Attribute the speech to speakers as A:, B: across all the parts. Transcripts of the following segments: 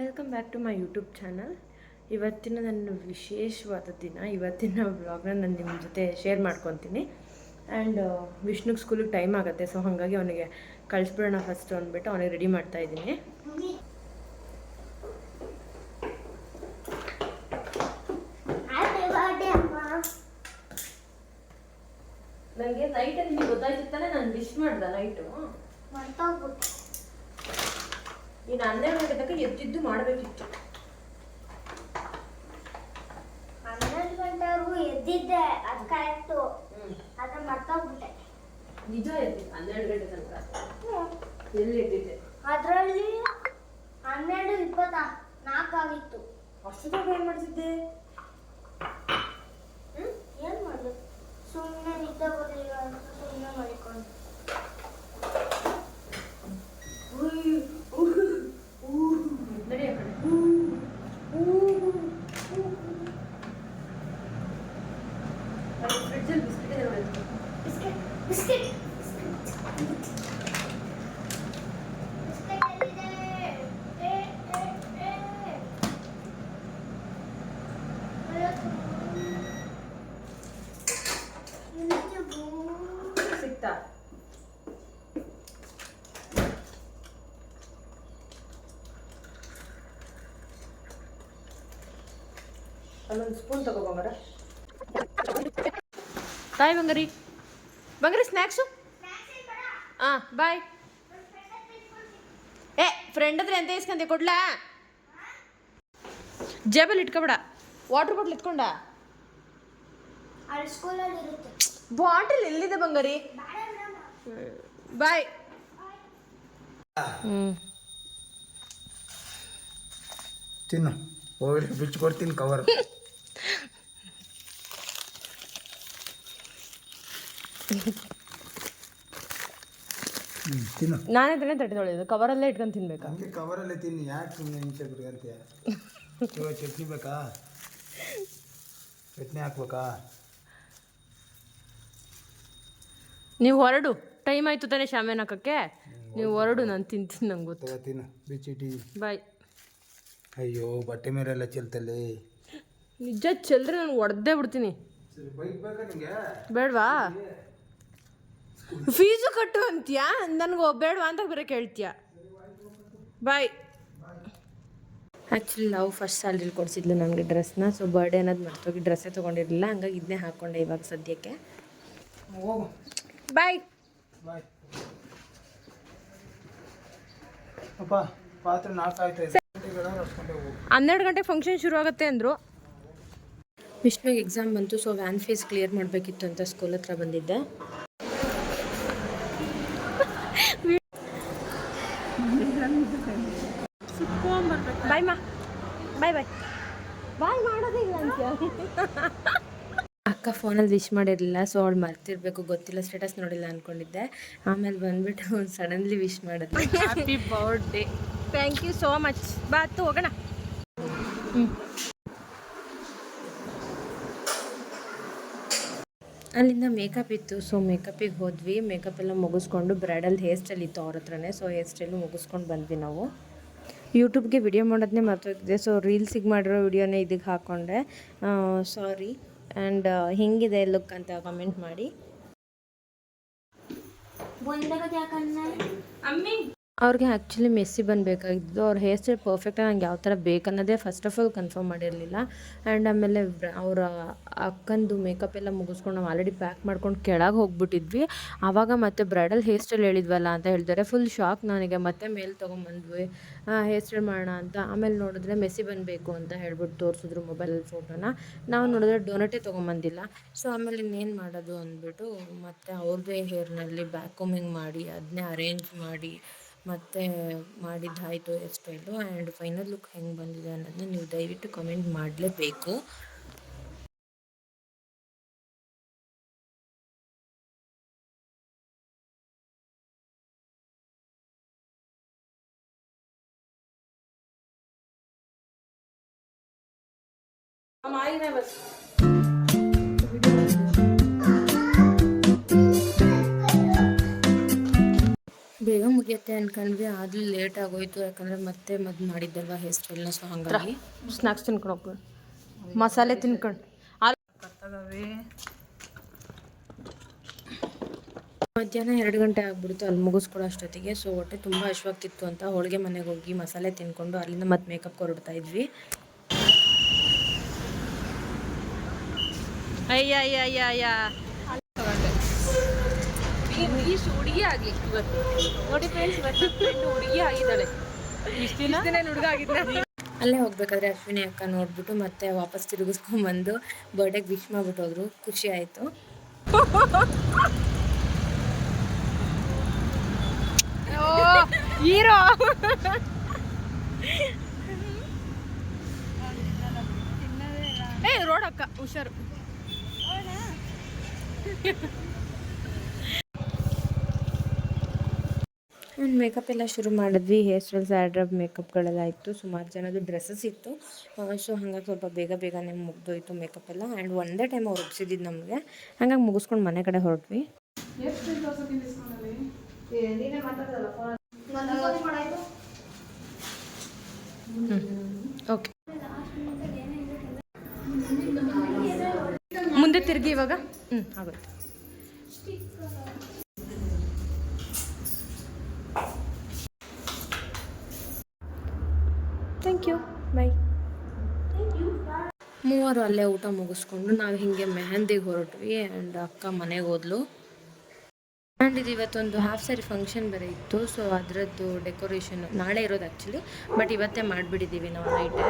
A: Welcome back to my YouTube channel ಇವತ್ತಿನ ನನ್ನ ವಿಶೇಷವಾದ ದಿನ ಇವತ್ತಿನ ವ್ಲಾಗ್ನ ನಾನು ನಿಮ್ಮ ಜೊತೆ ಶೇರ್ ಮಾಡ್ಕೊತೀನಿ. ಆ್ಯಂಡ್ ವಿಷ್ಣುಗೆ ಸ್ಕೂಲಿಗೆ ಟೈಮ್ ಆಗುತ್ತೆ ಸೊ ಹಾಗಾಗಿ ಅವನಿಗೆ ಕಳಿಸ್ಬಿಡೋಣ ಫಸ್ಟ್ ಅಂದ್ಬಿಟ್ಟು ಅವನಿಗೆ ರೆಡಿ ಮಾಡ್ತಾ ಇದ್ದೀನಿ. ನನಗೆ ನೈಟಲ್ಲಿ ಗೊತ್ತಾಯ್ತಿತ್ತಾನೆ ನಾನು ವಿಶ್ ಮಾಡ್ದೆ ನೈಟು
B: ಮರ್ತೋಗ್ಬಿಟ್ಟೆ
A: ನೀನು ಹನ್ನೆರಡು ಗಂಟೆ ತನಕ ಎದ್ದಿದ್ದು ಮಾಡಬೇಕಿತ್ತು.
B: ಹನ್ನೆರಡು ಗಂಟೆವರೆಗೂ ಎದ್ದಿದ್ದೆ ಅದು ಕರೆಕ್ಟು ಆದ್ರೆ ಮರ್ತೋಗ್ಬಿಟ್ಟೆ.
A: ನಿಜ ಎದ್ದಿದ್ದು ಹನ್ನೆರಡು ಗಂಟೆ ತನಕ. ಎಲ್ಲಿ ಎದ್ದಿದ್ದೆ?
B: ಅದರಲ್ಲಿ ಹನ್ನೆರಡು ಇಪ್ಪತ್ತ ನಾಲ್ಕು ಆಗಿತ್ತು.
A: ಅಷ್ಟೊತ್ತಾಗ ಏನು ಮಾಡ್ತಿದ್ದೆ?
B: ಏನ್ ಮಾಡುದು ಸುಮ್ಮನೆ ನಿದ್ದೆ ಬರಲಿಲ್ಲ ಅಂತ ಸುಮ್ಮನೆ ಮಲ್ಕೊಂಡು
A: ನಡಿ ಆ ಕಡೆ ಫ್ರಿಡ್ಜಲ್ಲಿ ಬಿಸ್ಕಿಟ್ ಇದೆ ನೋಡಿ
B: ಬಿಸ್ಕೆಟ್ ಬಿಸ್ಕೆಟ್ ಬಿಸ್ಕೆಟ್ ಎಲ್ಲಿದೆ ಏ, ಏ, ಏ. ಅಯ್ಯೋ, ಎಲ್ಲಿದೆ ಬೂ?
A: ಸಿಕ್ತಾ ಅಲ್ಲೊಂದು ಸ್ಪೂನ್ ತಗೋ ಬಂಗಾರ. ತಾಯಿ ಬಂಗಾರಿ. ಬಂಗಾರಿ ಸ್ನ್ಯಾಕ್ಸು ಹಾಂ ಬಾಯ್ ಏ ಫ್ರೆಂಡ್ ಹತ್ರ ಎಂತ ಇಸ್ಕಂತೆ ಕೊಡ್ಲಾ? ಜೇಬಲ್ಲಿ ಇಟ್ಕೊಬೇಡ. ವಾಟರ್ ಬಾಟ್ಲ್ ಇಟ್ಕೊಂಡ?
B: ಅಲ್ಲಿ ಸ್ಕೂಲಲ್ಲಿ ಇರುತ್ತೆ
A: ಬಾಟಲ್ ಎಲ್ಲಿದೆ ಬಂಗಾರಿ?
B: ಬೇಡ ಬಿಡಮ್ಮ.
A: ಬಾಯ್ ಹ್ಞೂ
C: ತಿನ್ನು. ಹೋಗಿ ಬಿಚ್ಕೊಡ್ತೀನಿ ಕವರ್ ಹ್ಞೂ ತಿನ್ನು
A: ನಾನೇ ತಾನೇ ತಟ್ಟೆ ತೊಳೆಯೋದು. ಕವರಲ್ಲೇ ಇಟ್ಕೊಂಡು ತಿನ್ಬೇಕಾ?
C: ಹಂಗೆ ಕವರಲ್ಲೇ ತಿನ್ನಿ ಯಾಕೆ ಸುಮ್ಮನೆ ಹಿಂಸೆ ಬಿಡ್ಕಂತೀಯ ಇವಾಗ ಚಟ್ನಿ ಬೇಕಾ? ಚಟ್ನಿ ಹಾಕ್ಬೇಕಾ?
A: ನೀವು ಹೊರಡು. ಟೈಮ್ ಆಯ್ತು ತಾನೇ ಶಾಮಿಯಾನ ಹಾಕಕ್ಕೆ. ನೀವು ಹೊರಡು. ನಾನು ತಿಂತೀನಿ ನಂಗೆ ಗೊತ್ತು.
C: ತಿನ್ನು. ಬಿಚ್ಚಿಟಿ
A: ಬಾಯ್.
C: ಅಯ್ಯೋ ಬಟ್ಟೆ ಮೇರೆಲ್ಲ ಚೆಲ್ತಲ್ಲಿ.
A: ನಿಜ ಚೆಲ್ರಿ ನಾನು ಒಡ್ದೇ ಬಿಡ್ತೀನಿ.
C: ಸರಿ ಬೈಕ್ ಬೇಕಾ ನಿಂಗೆ
A: ಬೇಡವಾ? ಫೀಸು ಕಟ್ಟು ಅಂತೀಯಾ? ನನಗೆ ಬೇಡವಾ ಅಂತ ಬರೋ ಕೇಳ್ತೀಯ? ಬಾಯ್. ಆ್ಯಕ್ಚುಲಿ ನಾವು ಫಸ್ಟ್ ಸ್ಯಾಲ್ರಿ ಕೊಡಿಸಿದ್ಲು ನನಗೆ ಡ್ರೆಸ್ನ ಸೊ ಬರ್ಡೇ ಅನ್ನೋದು ಮರ್ತೋಗಿ ಡ್ರೆಸ್ಸೇ ತೊಗೊಂಡಿರಲಿಲ್ಲ. ಹಂಗಾಗಿ ಇದನ್ನೇ ಹಾಕ್ಕೊಂಡೆ ಇವಾಗ ಸದ್ಯಕ್ಕೆ.
C: ಹೋಗು
A: ಬಾಯ್.
C: ಬಾಯ್ ಅಪ್ಪ ಪಾತ್ರೆ ನಾಲ್ಕು ಆಯ್ತಾ ಇದೆ. ರಸ್ಕೊಂಡೆ ಹೋಗು
A: ಹನ್ನೆರಡು ಗಂಟೆ ಫಂಕ್ಷನ್ ಶುರು ಆಗುತ್ತೆ ಅಂದರು. ವಿಷ್ಣುಗೆ ಎಕ್ಸಾಮ್ ಬಂತು ಸೊ ವ್ಯಾನ್ ಫೀಸ್ ಕ್ಲಿಯರ್ ಮಾಡಬೇಕಿತ್ತು ಅಂತ ಸ್ಕೂಲ್ ಹತ್ರ ಬಂದಿದ್ದೆ. ಬಾಯ್ ಮಾ ಬಾಯ್ ಬಾಯ್ ಬಾಯ್ ಮಾಡೋದಿಲ್ಲ ಅಂತ ಅಕ್ಕ ಫೋನಲ್ಲಿ ವಿಶ್ ಮಾಡಿರಲಿಲ್ಲ ಸೊ ಅವಳು ಮರ್ತಿರ್ಬೇಕು ಗೊತ್ತಿಲ್ಲ ಸ್ಟೇಟಸ್ ನೋಡಿಲ್ಲ ಅಂದ್ಕೊಂಡಿದ್ದೆ ಆಮೇಲೆ ಬಂದ್ಬಿಟ್ಟು ಸಡನ್ಲಿ ವಿಶ್ ಮಾಡಿದ್ರು happy birthday thank you so much ಬಾತು ಹೋಗೋಣ. ಅಲ್ಲಿಂದ ಮೇಕಪ್ ಇತ್ತು. ಸೊ ಮೇಕಪ್ಪಿಗೆ ಹೋದ್ವಿ. ಮೇಕಪ್ ಎಲ್ಲ ಮುಗಿಸ್ಕೊಂಡು ಬ್ರೈಡಲ್ ಹೇರ್ ಸ್ಟೈಲ್ ಇತ್ತು ಅವ್ರ ಹತ್ರನೇ. ಸೊ ಹೇರ್ ಸ್ಟೈಲು ಮುಗಿಸ್ಕೊಂಡು ಬಂದ್ವಿ ನಾವು. ಯೂಟ್ಯೂಬ್ಗೆ ವಿಡಿಯೋ ಮಾಡೋದನ್ನೇ ಮರ್ತೋಗಿದೆ. ಸೊ ರೀಲ್ಸಿಗೆ ಮಾಡಿರೋ ವಿಡಿಯೋನೇ ಇದಕ್ಕೆ ಹಾಕ್ಕೊಂಡೆ ಸಾರಿ ಆ್ಯಂಡ್ ಹೆಂಗಿದೆ ಲುಕ್ ಅಂತ ಕಮೆಂಟ್ ಮಾಡಿ. ಅವ್ರಿಗೆ ಆ್ಯಕ್ಚುಲಿ ಮೆಸ್ಸಿ ಬಂದಬೇಕಾಗಿದ್ದು, ಅವ್ರ ಹೇರ್ ಸ್ಟೈಲ್ ಪರ್ಫೆಕ್ಟಾಗಿ ನಂಗೆ ಯಾವ ಥರ ಬೇಕನ್ನೋದೇ ಫಸ್ಟ್ ಆಫ್ ಆಲ್ ಕನ್ಫರ್ಮ್ ಮಾಡಿರಲಿಲ್ಲ. ಆ್ಯಂಡ್ ಆಮೇಲೆ ಅವರ ಅಕ್ಕಂದು ಮೇಕಪ್ ಎಲ್ಲ ಮುಗಿಸ್ಕೊಂಡು ನಾವು ಆಲ್ರೆಡಿ ಪ್ಯಾಕ್ ಮಾಡ್ಕೊಂಡು ಕೆಳಗೆ ಹೋಗ್ಬಿಟ್ಟಿದ್ವಿ. ಆವಾಗ ಮತ್ತೆ ಬ್ರೈಡಲ್ ಹೇರ್ ಸ್ಟೈಲ್ ಹೇಳಿದ್ವಲ್ಲ ಅಂತ ಹೇಳಿದರೆ ಫುಲ್ ಶಾಕ್ ನನಗೆ. ಮತ್ತೆ ಮೇಲೆ ತೊಗೊಂಬಂದ್ವಿ. ಹೇರ್ ಸ್ಟೈಲ್ ಮಾಡೋಣ ಅಂತ. ಆಮೇಲೆ ನೋಡಿದ್ರೆ ಮೆಸ್ಸಿ ಬಂದಬೇಕು ಅಂತ ಹೇಳ್ಬಿಟ್ಟು ತೋರಿಸಿದ್ರು ಮೊಬೈಲಲ್ಲಿ ಫೋಟೋನ ನಾವು ನೋಡಿದ್ರೆ ಡೊನೆಟೇ ತೊಗೊಂಬಂದಿಲ್ಲ. ಸೊ ಆಮೇಲೆ ಇನ್ನೇನು ಮಾಡೋದು ಅಂದ್ಬಿಟ್ಟು ಮತ್ತೆ ಅವ್ರದ್ದೇ ಹೇರ್ನಲ್ಲಿ ಬ್ಯಾಕೋಮಿಂಗ್ ಮಾಡಿ ಅದನ್ನೇ ಅರೇಂಜ್ ಮಾಡಿ ಮತ್ತೆ ಮಾಡಿದ್ದಾಯಿತು hair style and final look ಹೆಂಗೆ ಬಂದಿದೆ ಅನ್ನೋದನ್ನ ನೀವು ದಯವಿಟ್ಟು ಕಮೆಂಟ್ ಮಾಡಲೇಬೇಕು. ಆಗಿ ಬೇಗ ಮುಗಿಯುತ್ತೆ ಅನ್ಕೊಂಡ್ವಿ. ಆದ್ರೂ ಲೇಟ್ ಆಗೋಯ್ತು. ಯಾಕಂದ್ರೆ ಮತ್ತೆ ಮದ್ದು ಮಾಡಿದ್ದಲ್ವ ಹೇರ್ ಸ್ಟೈಲ್ನ ಸೊ ಹಾಗಾಗಿ ಸ್ನಾಕ್ಸ್ ತಿನ್ಕೊಂಡು ಹೋಗ್ಬಿಡು. ಮಸಾಲೆ ತಿನ್ಕೊಂಡು. ಮಧ್ಯಾಹ್ನ ಎರಡು ಗಂಟೆ ಆಗ್ಬಿಡ್ತು. ಅಲ್ಲಿ ಮುಗಿಸ್ಕೊಡೋ ಅಷ್ಟೊತ್ತಿಗೆ. ಸೊ ಹೊಟ್ಟೆ ತುಂಬ ಹಶ್ವಾಗ್ತಿತ್ತು ಅಂತ ಹೋಳಿಗೆ ಮನೆಗೆ ಹೋಗಿ ಮಸಾಲೆ ತಿನ್ಕೊಂಡು ಅಲ್ಲಿಂದ ಮತ್ತೆ ಮೇಕಪ್ ಹೊರಡ್ತಾ ಇದ್ವಿ.
D: ಅಯ್ಯ ಅಯ್ಯ ಅಯ್ಯ ಅಯ್ಯ. ಈ ಹುಡುಗಿ ಆಗ್ಲಿ ಇವತ್ತು. ನೋಡಿ ಫ್ರೆಂಡ್ಸ್ ಇವತ್ತು ಫ್ರೆಂಡ್ ಹುಡುಗಿ ಆಗಿದ್ದಾಳೆ. ಇಷ್ಟ ದಿನ ಹುಡುಗ ಆಗಿದ್ದ
A: ಅಲ್ಲೇ ಹೋಗ್ಬೇಕಾದ್ರೆ ಅಶ್ವಿನಿ ಅಕ್ಕ ನೋಡ್ಬಿಟ್ಟು ಮತ್ತೆ ವಾಪಸ್ ತಿರುಗಿಸ್ಕೊಂಡ್ಬಂದು ಬರ್ಡೇಗೆ ವಿಶ್ ಮಾಡ್ಬಿಟ್ಟು ಹೋದ್ರು. ಖುಷಿ ಆಯಿತು.
D: ಹೀರೋ. ಏ ರೋಡ್ ಅಕ್ಕ ಹುಷಾರು.
A: ಆ್ಯಂಡ್ ಮೇಕಪ್ ಎಲ್ಲ ಶುರು ಮಾಡಿದ್ವಿ. ಹೇರ್ ಸ್ಟೈಲ್ಸ್ ಆ್ಯಡ್ರಬ್ ಮೇಕಪ್ಗಳೆಲ್ಲ ಇತ್ತು. ಸುಮಾರು ಜನದ್ದು ಡ್ರೆಸ್ಸಸ್ ಇತ್ತು. ಸೊ ಹಾಗಾಗಿ ಸ್ವಲ್ಪ ಬೇಗ ಬೇಗನೆ ಮುಗ್ದೋಯ್ತು ಮೇಕಪ್ ಎಲ್ಲ. ಆ್ಯಂಡ್ ಒಂದೇ ಟೈಮ್ ಅವ್ರು ಒಪ್ಸಿದ್ದು ನಮಗೆ. ಹಾಗಾಗಿ ಮುಗಿಸ್ಕೊಂಡು ಮನೆ ಕಡೆ ಹೊರಟ್ವಿ. ಓಕೆ
D: ಮುಂದೆ ತಿರುಗಿ ಇವಾಗ?
A: ಹ್ಞೂ ಆಗುತ್ತೆ ಥ್ಯಾಂಕ್ ಯು ಬೈ ಮೂವರು ಅಲ್ಲೇ ಊಟ ಮುಗಿಸ್ಕೊಂಡು ನಾವು ಹಿಂಗೆ ಮೆಹಂದಿಗೆ ಹೊರಟ್ವಿ ಆ್ಯಂಡ್ ಅಕ್ಕ ಮನೆಗೆ ಹೋದ್ಲು. ಆ್ಯಂಡ್ ಇದು ಇವತ್ತೊಂದು ಹಾಫ್ ಸ್ಯಾರಿ ಫಂಕ್ಷನ್ ಬೇರೆ ಇತ್ತು ಸೊ ಅದರದ್ದು ಡೆಕೋರೇಷನ್ ನಾಳೆ ಇರೋದು ಆ್ಯಕ್ಚುಲಿ ಬಟ್ ಇವತ್ತೇ ಮಾಡಿಬಿಟ್ಟಿದ್ದೀವಿ ನಾವು ನೈಟೇ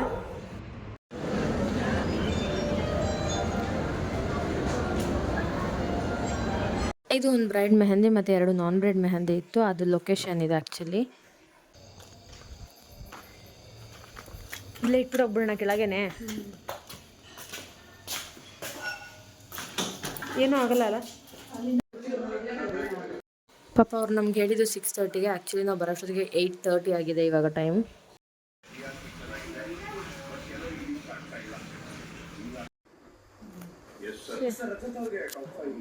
A: ಇದು ಒಂದು ಬ್ರೈಡ್ ಮೆಹಂದಿ ಮತ್ತು ಎರಡು ನಾನ್ ಬ್ರೈಡ್ ಮೆಹಂದಿ ಇತ್ತು, ಅದು ಲೊಕೇಶನ್ ಇದೆ ಆ್ಯಕ್ಚುಲಿ ಇಲ್ಲೇ ಇಟ್ಬಿಟ್ಟು ಹೋಗ್ಬಿಡೋಣ ಕೆಳಗೇನೆ. ಏನೂ ಆಗಲ್ಲ ಅಲ್ಲ? ಪಾಪ ಅವ್ರು ನಮ್ಗೆ ಹೇಳಿದ್ದು ಸಿಕ್ಸ್ ತರ್ಟಿಗೆ ಆ್ಯಕ್ಚುಲಿ ನಾವು ಬರೋಷ್ಟೊತ್ತಿಗೆ ಏಯ್ಟ್ ತರ್ಟಿ ಆಗಿದೆ ಇವಾಗ ಟೈಮ್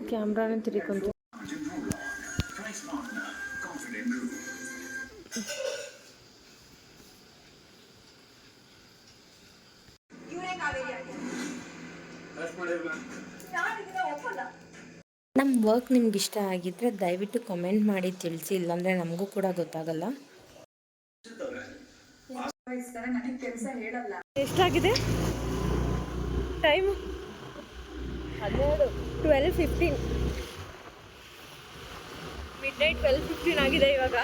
A: ಕ್ಯಾಮ್ರಾನೇ ತಿರ್ಕೊಂತು ನಮ್ಮ ವರ್ಕ್ ನಿಮ್ಗೆ ಇಷ್ಟ ಆಗಿದ್ರೆ ದಯವಿಟ್ಟು ಕಮೆಂಟ್ ಮಾಡಿ ತಿಳಿಸಿ, ಇಲ್ಲಾಂದ್ರೆ ನಮಗೂ ಕೂಡ ಗೊತ್ತಾಗಲ್ಲ.
D: ಎಷ್ಟಾಗಿದೆ? ಟೈಮ್ ಹನ್ನೆರಡು twelve fifteen midnight twelve fifteen ಆಗಿದೆ ಇವಾಗ.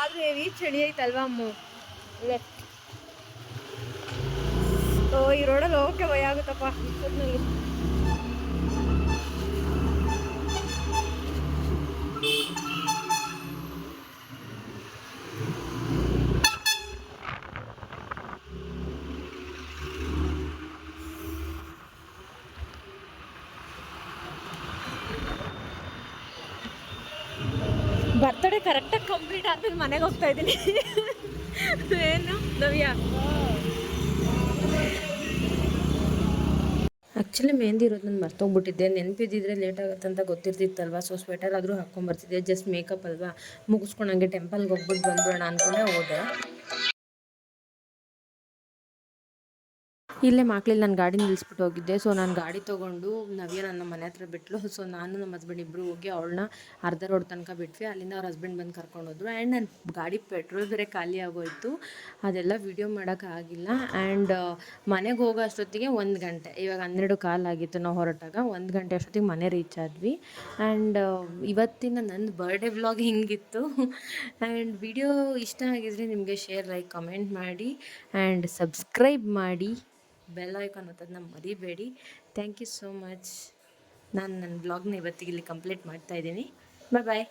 D: ಆದ್ರೆ ಹೆವಿ ಚಳಿ ಆಯ್ತಲ್ವಾ, ಅಮ್ಮ? ಲೆಫ್ಟ್ ಓ, ಈ ರೋಡಲ್ಲಿ ಹೋಗಕ್ಕೆ ಭಯ ಆಗುತ್ತಪ್ಪ. ಇಷ್ಟೊತ್ತಿನಲ್ಲಿ ಬರ್ತಡೇ ಕರೆಕ್ಟಾಗಿ ಕಂಪ್ಲೀಟ್ ಆದ್ಮೇಲೆ ಮನೆಗೆ ಹೋಗ್ತಾ ಇದ್ದೀನಿ ಏನು? ನವ್ಯ?
A: ಆ್ಯಕ್ಚುಲಿ ಮೆಹಂದಿ ಇರೋದು ನಾನು ಮರ್ತೋಗ್ಬಿಟ್ಟಿದ್ದೆ ನೆನಪಿದ್ದಿದ್ರೆ ಲೇಟ್ ಆಗುತ್ತೆ ಅಂತ ಗೊತ್ತಿರ್ತಿತ್ತಲ್ವಾ ಸೊ ಸ್ವೆಟರ್ ಆದರೂ ಹಾಕ್ಕೊಂಬರ್ತಿದ್ದೆ ಜಸ್ಟ್ ಮೇಕಪ್ ಅಲ್ವಾ ಮುಗಿಸ್ಕೊಂಡಂಗೆ ಟೆಂಪಲ್ಗೆ ಹೋಗ್ಬಿಟ್ಟು ಬಂದ್ಬಿಡೋಣ ಅಂದ್ಕೊಂಡೆ ಹೋದೆ ಇಲ್ಲೇ ಮಾಕ್ಳಲ್ಲಿ ನಾನು ಗಾಡಿ ನಿಲ್ಲಿಸ್ಬಿಟ್ಟು ಹೋಗಿದ್ದೆ. ಸೊ ನಾನು ಗಾಡಿ ತೊಗೊಂಡು ನವ್ಯ ನನ್ನ ಮನೆ ಹತ್ರ ಬಿಟ್ಲು. ಸೊ ನಾನು ನಮ್ಮ ಹಸ್ಬೆಂಡ್ ಇಬ್ಬರು ಹೋಗಿ ಅವಳನ್ನ ಅರ್ಧ ರೋಡ್ ತನಕ ಬಿಟ್ವಿ. ಅಲ್ಲಿಂದ ಅವ್ರ ಹಸ್ಬೆಂಡ್ ಬಂದು ಕರ್ಕೊಂಡೋದ್ರು ಆ್ಯಂಡ್ ನನ್ನ ಗಾಡಿ ಪೆಟ್ರೋಲ್ ಬೇರೆ ಖಾಲಿ ಆಗೋಯ್ತು. ಅದೆಲ್ಲ ವಿಡಿಯೋ ಮಾಡೋಕ್ಕಾಗಿಲ್ಲ ಆ್ಯಂಡ್ ಮನೆಗೆ ಹೋಗೋ ಅಷ್ಟೊತ್ತಿಗೆ ಒಂದು ಗಂಟೆ, ಇವಾಗ ಹನ್ನೆರಡು ಕಾಲಾಗಿತ್ತು ನಾವು ಹೊರಟಾಗ. ಒಂದು ಗಂಟೆ ಅಷ್ಟೊತ್ತಿಗೆ ಮನೆ ರೀಚ್ ಆದ್ವಿ. ಆ್ಯಂಡ್ ಇವತ್ತಿನ ನನ್ನ ಬರ್ಡೇ ವ್ಲಾಗ್ ಹಿಂಗಿತ್ತು. ಆ್ಯಂಡ್ ವಿಡಿಯೋ ಇಷ್ಟ ಆಗಿದ್ರೆ ನಿಮಗೆ ಶೇರ್ ಲೈಕ್ ಕಮೆಂಟ್ ಮಾಡಿ. ಆ್ಯಂಡ್ ಸಬ್ಸ್ಕ್ರೈಬ್ ಮಾಡಿ. ಬೆಲ್ ಐಕಾನ್ ಒತ್ತೋದನ್ನ ಮರಿಬೇಡಿ. ಥ್ಯಾಂಕ್ ಯು ಸೋ ಮಚ್ ನಾನು ನನ್ನ ಬ್ಲಾಗ್ನ ಇವತ್ತಿಗೆ ಇಲ್ಲಿ ಕಂಪ್ಲೀಟ್ ಮಾಡ್ತಾ ಇದ್ದೀನಿ. ಬಾಯ್ ಬಾಯ್